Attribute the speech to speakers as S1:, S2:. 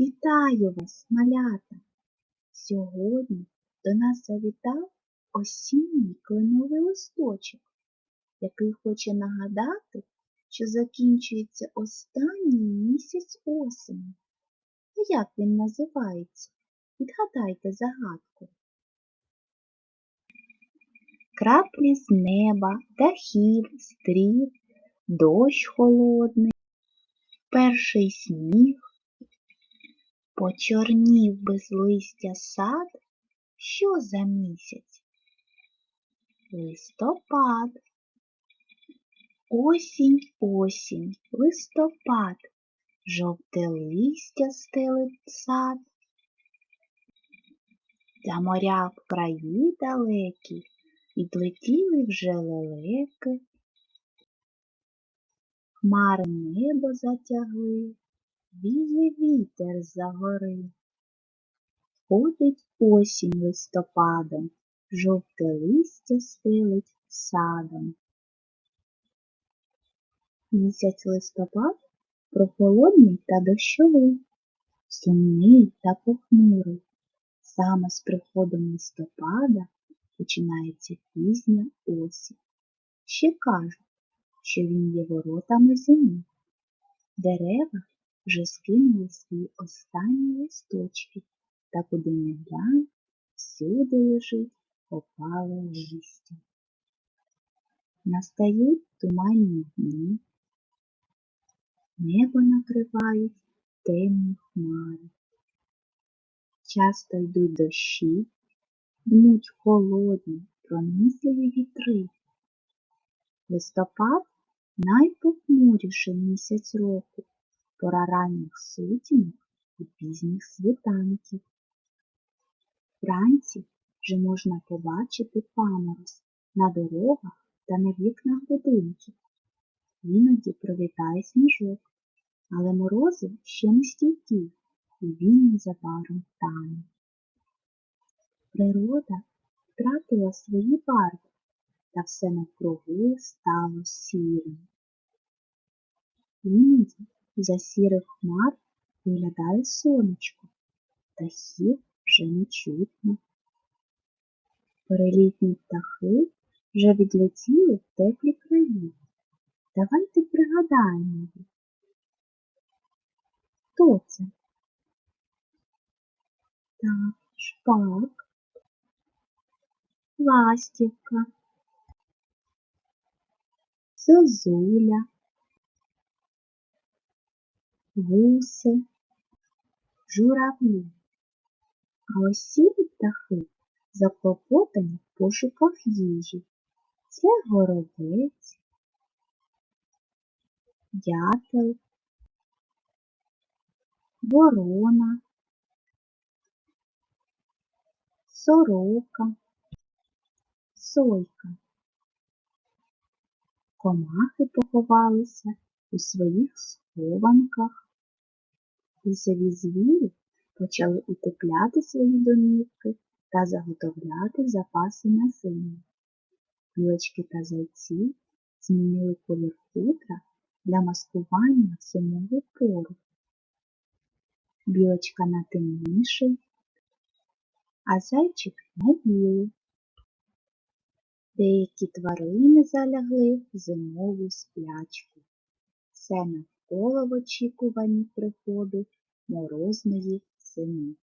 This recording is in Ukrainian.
S1: Вітаю вас, малята! Сьогодні до нас завітав осінній кленовий листочок, який хоче нагадати, що закінчується останній місяць осені. А як він називається? Відгадайте загадку. Краплі з неба, дахів, стрів, дощ холодний, перший сніг, почорнів без листя сад, що за місяць? Листопад. Осінь, осінь, листопад, жовте листя стелить сад. За моря в краї далекі, відлетіли вже лелеки. Хмари небо затягли, віє вітер за гори. Ходить осінь листопадом, жовте листя стелить садом. Місяць листопад прохолодний та дощовий, сумний та похмурий. Саме з приходом листопада починається пізня осінь. Ще кажуть, що він є воротами зими. Дерева вже скинули свої останні листочки, та куди не глянь, всюди лежить опале листя. Настають туманні дні, небо накривають темні хмари. Часто йдуть дощі, дмуть холодні, пронизливі вітри. Листопад найпохмуріший місяць року, пора ранніх сутінок і пізніх світанків. Вранці вже можна побачити паморозь на дорогах та на вікнах будинків. Іноді пролітає сніжок, але морози ще не стійкі, і він незабаром тане. Природа втратила свої барви, та все навкруги стало сірим. Іноді за сірих хмар виглядає сонечко, птахів вже не чутно. Перелітні птахи вже відлетіли в теплі краї. Давайте пригадаємо. Хто це? Так, шпак, ластівка, зозуля, гуси, журавлі. А сірі птахи заклопотані в пошуках їжі. Це горобець, дятел, ворона, сорока, сойка. Комахи поховалися у своїх схованках. Лісові звірі почали утепляти свої домівки та заготовляти запаси на зиму. Білочки та зайці змінили колір хутра для маскування в зимову пору. Білочка на темніший, а зайчик на білий. Деякі тварини залягли в зимову сплячку. Все навколо в очікуванні приходу морозної зими.